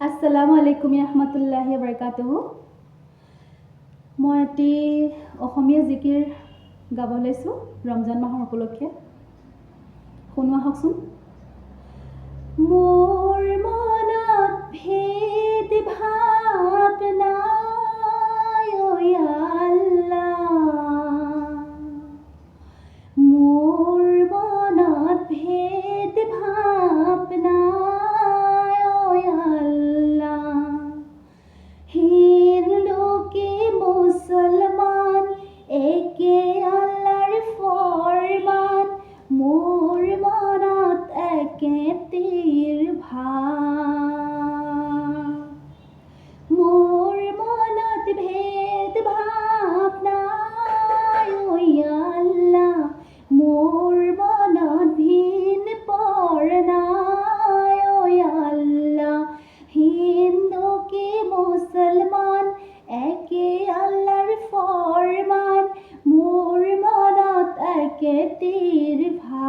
আছালামু আলাইকুম ৰহমতুল্লাহ বাৰকাতো মই এটি অসমীয়া জিকিৰ গাব লৈছোঁ ৰমজান মাহৰ উপলক্ষে শুনোৱা হওকচোন মোৰ মনত ভি তীর ভা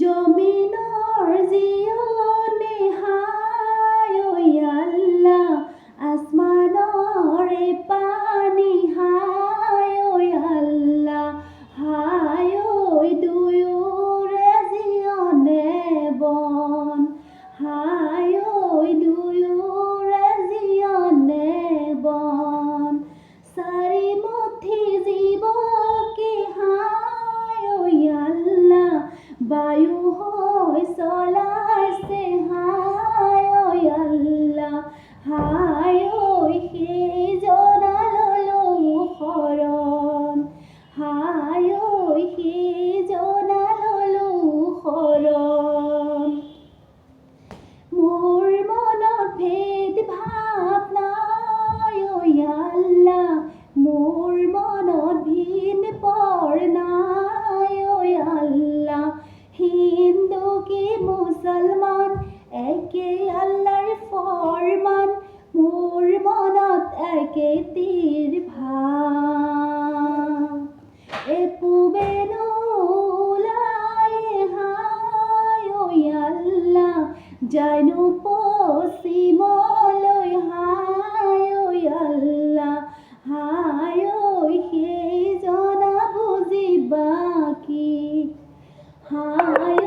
জমিনর জিয়নে হায় আল্লাহ আসমানরে পানি হায় আল্লাহ হায় দুয়োরে বন হায় দুয়ো বায়ু হয়, সলার সে হায় আল্লাহ। হায় সে জনালো হরম হায় সেই জনালো হরম মোর সালমান, একে আল্লাহর ফরমান, মোর মনত একে তীর ভাব এ পুবে জানো পশ্চিমলৈ হায় আল্লাহ, হায় সেই জনা বুজি বাকী, হায়